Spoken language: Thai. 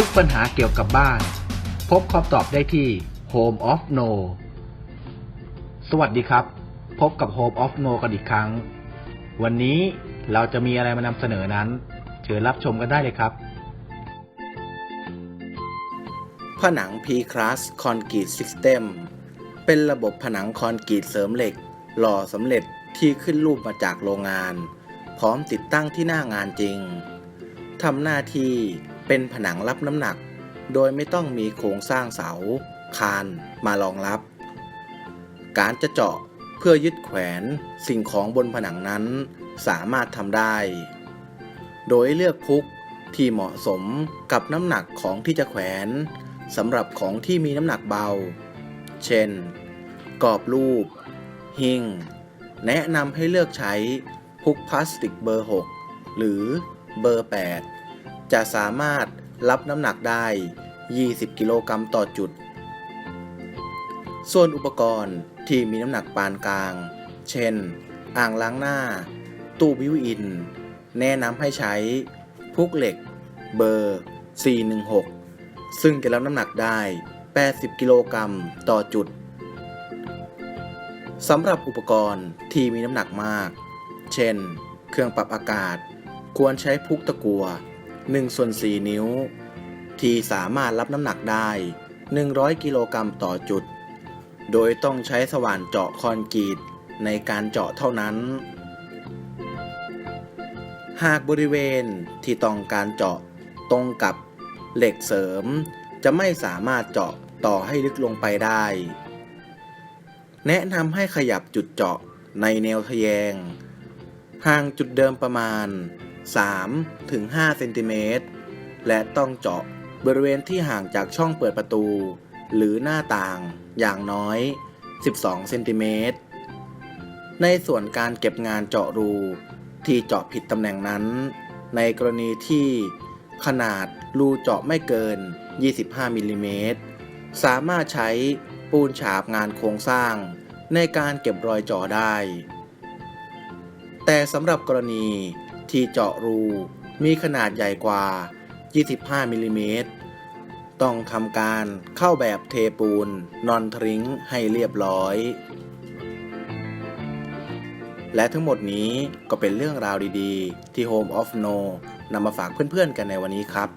ทุกปัญหาเกี่ยวกับบ้าน พบคำตอบได้ที่ Home of No สวัสดีครับ พบกับ Home of No กันอีกครั้ง วันนี้เราจะมีอะไรมานำเสนอนั้น เชิญรับชมกันได้เลยครับ ผนัง P-Class Concrete System เป็นระบบผนังคอนกรีตเสริมเหล็ก หล่อสำเร็จที่ขึ้นรูปมาจากโรงงาน พร้อมติดตั้งที่หน้างานจริงทำหน้าที่ เป็นผนังรับน้ำหนัก โดยไม่ต้องมีโครงสร้างเสา คานมารองรับ การจะเจาะเพื่อยึดแขวนสิ่งของบนผนังนั้นสามารถทำได้ โดยเลือกพุกที่เหมาะสมกับน้ำหนักของที่จะแขวนสำหรับของที่มีน้ำหนักเบา เช่น กรอบรูป หิ้งแนะนำให้เลือกใช้พุกพลาสติกเบอร์ 6 หรือเบอร์ 8 จะสามารถรับน้ำหนักได้ 20 กิโลกรัมต่อจุด ส่วนอุปกรณ์ที่มีน้ำหนักปานกลาง เช่น อ่างล้างหน้า ตู้บิวอิน แนะนำให้ใช้พุกเหล็ก เบอร์ 416 ซึ่งจะรับน้ำหนักได้ 80 กิโลกรัมต่อจุดสำหรับอุปกรณ์ที่มีน้ำหนักมาก เช่น เครื่องปรับอากาศ ควรใช้พุกตะกัว 1ส่วน4นิ้ว ที่สามารถรับน้ำหนักได้ 100 กิโลกรัมต่อจุด โดยต้องใช้สว่านเจาะคอนกรีตในการเจาะเท่านั้น หากบริเวณที่ต้องการเจาะตรงกับเหล็กเสริม จะไม่สามารถเจาะต่อให้ลึกลงไปได้ แนะนำให้ขยับจุดเจาะในแนวทะแยง ห่างจุดเดิมประมาณ 3-5เซนติเมตรและต้องเจาะบริเวณที่ห่างจากช่องเปิดประตู หรือหน้าต่างอย่างน้อย 12 เซนติเมตร ในส่วนการเก็บงานเจาะรูที่เจาะผิดตำแหน่งนั้น ในกรณีที่ขนาดรูเจาะไม่เกิน 25มิลลิเมตร สามารถใช้ปูนฉาบงานโครงสร้าง ในการเก็บรอยเจาะได้ แต่สำหรับกรณี ที่เจาะรูมีขนาดใหญ่กว่า 25 มิลลิเมตร ต้องทำการเข้าแบบเทปูนนอนทริงให้เรียบร้อย และทั้งหมดนี้ก็เป็นเรื่องราวดีๆ ที่ Home of No นำมาฝากเพื่อนๆกันในวันนี้ครับ